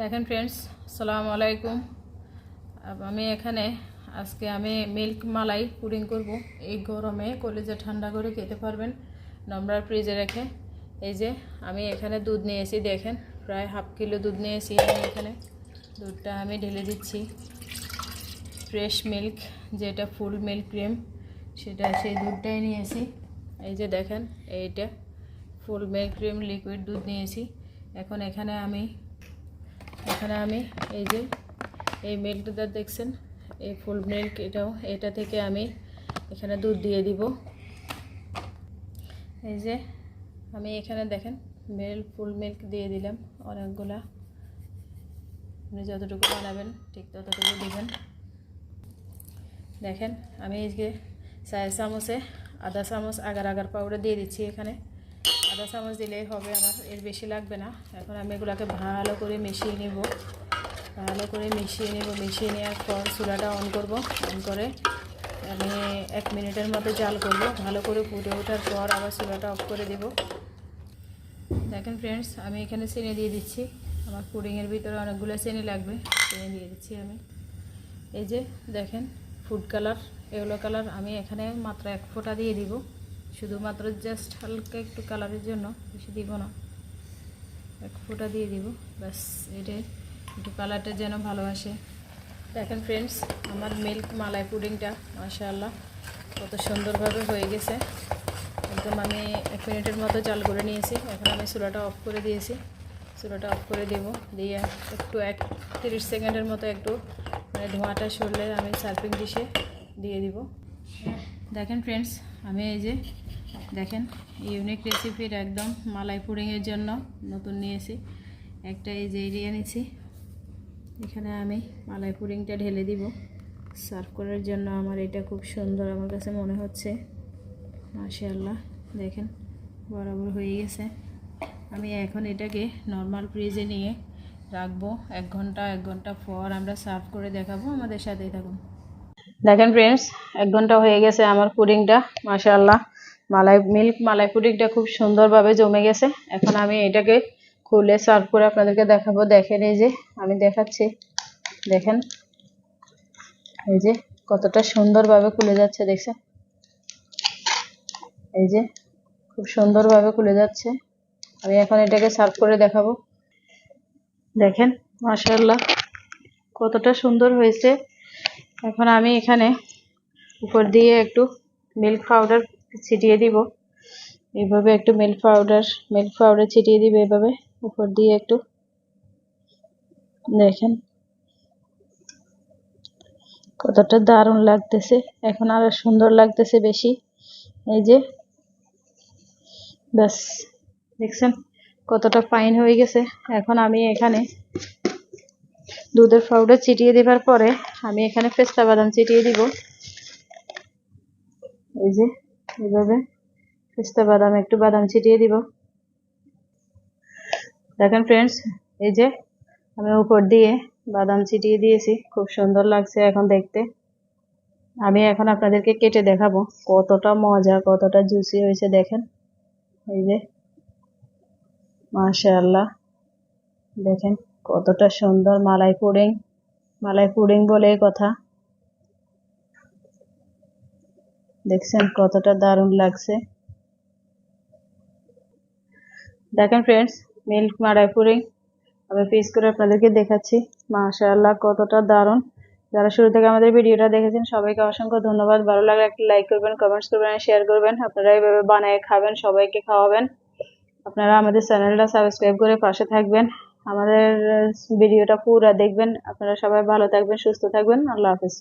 দেখেন ফ্রেন্ডস আসসালামু আলাইকুম। আমি এখানে, আজকে আমি মিল্ক মালাই পুডিং করব। এই গরমে কলেজে ঠান্ডা করে খেতে পারবেন নম্বর ফ্রিজে রেখে। এই যে, আমি এখানে দুধ নিয়েছি, দেখেন, প্রায় হাফ কিলো দুধ নিয়েছি আমি এখানে। দুধটা আমি ঢেলে দিচ্ছি। ফ্রেশ মিল্ক যেটা ফুল মিল্ক ক্রিম সেটা সেই দুধটাই নিয়েছি। এই যে দেখেন, এইটা ফুল মিল্ক ক্রিম লিকুইড দুধ নিয়েছি। এখন এখানে আমি এখানে আমি এই যে এই মিল্কটা দেখছেন, এই ফুল মিল্ক এটাও, এটা থেকে আমি এখানে দুধ দিয়ে দিব। এই যে আমি এখানে দেখেন মিল্ক ফুল মিল্ক দিয়ে দিলাম অনেকগুলা। আপনি যতটুকু বানাবেন ঠিক ততটুকু দিবেন। দেখেন আমি এই যে চার চামচে আদা চামচ, আগার আগার পাউডার দিয়ে দিচ্ছি এখানে। আধা চামচ দিলেই হবে, আমার এর বেশি লাগবে না। এখন আমি এগুলোকে ভালো করে মিশিয়ে নেব। ভালো করে মিশিয়ে নেব। মিশিয়ে নেওয়ার পর চুলাটা অন করব। অন করে আমি এক মিনিটের মতো জাল করব। ভালো করে ফুটে ওঠার পর আবার চুলাটা অফ করে দেব। দেখেন ফ্রেন্ডস আমি এখানে চিনি দিয়ে দিচ্ছি। আমার পুডিংয়ের ভিতরে অনেকগুলো চিনি লাগবে। চিনি দিয়ে দিচ্ছি আমি। এই যে দেখেন ফুড কালার এগুলো কালার আমি এখানে মাত্র এক ফোঁটা দিয়ে দিব। শুধুমাত্র জাস্ট হালকা একটু কালারের জন্য বেশি দিব না। এক ফোঁটা দিয়ে দিব, ব্যাস এটাই একটু কালারটা যেন ভালো আসে। দেখেন ফ্রেন্ডস আমার মিল্ক মালাই পুডিংটা মাশাআল্লাহ, কত সুন্দরভাবে হয়ে গেছে। একদম আমি এক মিনিটের মতো চাল করে নিয়েছি। এখন আমি চুলাটা অফ করে দিয়েছি। চুলাটা অফ করে দেব, দিয়ে একটু এক তিরিশ সেকেন্ডের মতো একটু মানে ধোঁয়াটা সরলে আমি সার্ফিং ডিশে দিয়ে দিব। দেখেন ফ্রেন্ডস আমি এই যে দেখেন ইউনিক রেসিপির একদম মালাই পুডিংয়ের জন্য নতুন নিয়েছি। একটা এই যে এরিয়া নিয়েছি, এখানে আমি মালাই পুডিংটা ঢেলে দিব। সার্ভ করার জন্য আমার এটা খুব সুন্দর আমার কাছে মনে হচ্ছে। মাশাআল্লাহ, দেখেন, বরাবর হয়ে গেছে। আমি এখন এটাকে নর্মাল ফ্রিজে নিয়ে রাখব। এক ঘণ্টা এক ঘণ্টা পর আমরা সার্ভ করে দেখাবো আমাদের সাথেই থাকুন। দেখেন ফ্রেন্ডস এক ঘণ্টা হয়ে গেছে আমার পুডিংটা, মাশাআল্লাহ। মালাই মিল্ক মালাই পুডিংটা খুব সুন্দরভাবে জমে গেছে। এখন আমি এটাকে খুলে সার্ভ করে আপনাদেরকে দেখাবো। দেখেন এই যে, আমি দেখাচ্ছি। দেখেন, এই যে কতটা সুন্দরভাবে খুলে যাচ্ছে, দেখছেন? এই যে, খুব সুন্দরভাবে খুলে যাচ্ছে। আমি এখন এটাকে সার্ভ করে দেখাবো। দেখেন, মাশাআল্লাহ, কতটা সুন্দর হয়েছে। এখন আমি এখানে উপর দিয়ে একটু মিল্ক পাউডার ছিটিয়ে দিব। এইভাবে একটু মিল্ক পাউডার মিল্ক পাউডার ছিটিয়ে দিব এভাবে। উপর দিয়ে একটু দেখেন কতটা দারুণ লাগতেছে। এখন আরও সুন্দর লাগতেছে বেশি। এই যে, ব্যাস, দেখছেন কতটা ফাইন হয়ে গেছে। এখন আমি এখানে দুধের পাউডার ছিটিয়ে দেবার পরে আমি এখানে পেস্তা বাদাম ছিটিয়ে দিব। এই যে এইভাবে। পেস্তা বাদাম, একটু বাদাম ছিটিয়ে দিব। দেখেন ফ্রেন্ডস এই যে আমি উপর দিয়ে বাদাম ছিটিয়ে দিয়েছি, খুব সুন্দর লাগছে এখন দেখতে। আমি এখন আপনাদেরকে কেটে দেখাবো, কতটা মজা, কতটা জুসি হয়েছে, দেখেন। এই যে, মাশাআল্লাহ, দেখেন কতটা সুন্দর মালাই পুডিং মালাই পুডিং বলে কথা। দেখছেন কতটা দারুণ লাগছে। দেখেন ফ্রেন্ডস মিল্ক মালাই পুডিং আমি পিস করে আপনাদেরকে দেখাচ্ছি। মাশাআল্লাহ, কতটা দারুণ। যারা শুরু থেকে আমাদের ভিডিওটা দেখেছেন, সবাইকে অসংখ্য ধন্যবাদ। ভালো লাগলে একটা লাইক করবেন কমেন্টস করবেন শেয়ার করবেন। আপনারা এইভাবে বানিয়ে খাবেন, সবাইকে খাওয়াবেন। আপনারা আমাদের চ্যানেলটা সাবস্ক্রাইব করে পাশে থাকবেন। আমাদের ভিডিওটা পুরো দেখবেন। আপনারা সবাই ভালো থাকবেন, সুস্থ থাকবেন। আল্লাহ হাফিজ।